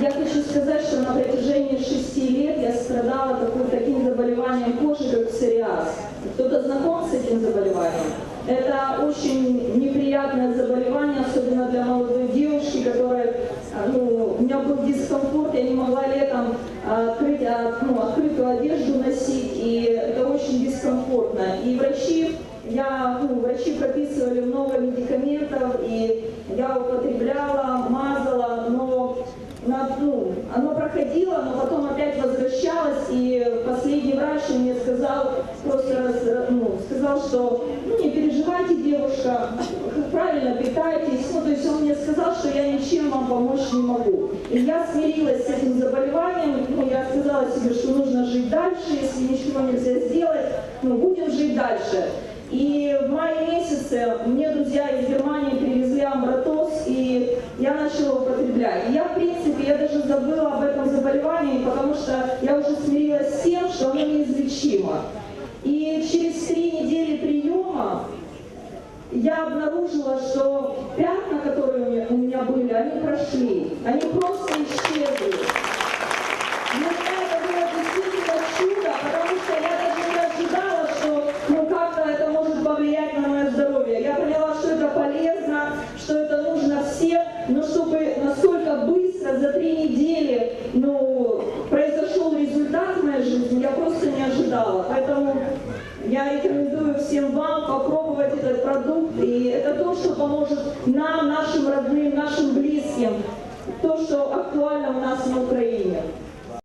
Я хочу сказать, что на протяжении шести лет я страдала такой, таким заболеванием кожи, как псориаз. Кто-то знаком с этим заболеванием? Это очень неприятное заболевание, особенно для молодой девушки, которая, а, ну, у меня был дискомфорт, я не могла летом а, открыть, а, ну, открытую одежду носить, и это очень дискомфортно. И врачи я, ну, врачи прописывали много медикаментов, и я употребляла, мазала, но на- ну, оно проходило, но потом опять возвращалось, и последний врач мне сказал, просто раз- ну, сказал, что ну, не переживайте, девушка, правильно питайтесь, ну, то есть он мне сказал, что я ничем вам помочь не могу. И я смирилась с этим заболеванием, ну, я сказала себе, что нужно жить дальше, если ничего нельзя сделать, ну, будем жить дальше. И в мае месяце мне друзья из Германии привезли амбротоз, и я начала употреблять. И я, я уже смирилась с тем, что оно неизлечимо. И через три недели приема я обнаружила, что пятна, которые у меня были, они прошли. Они просто исчезли. Я рекомендую всем вам попробовать этот продукт, и это то, что поможет нам, нашим родным, нашим близким,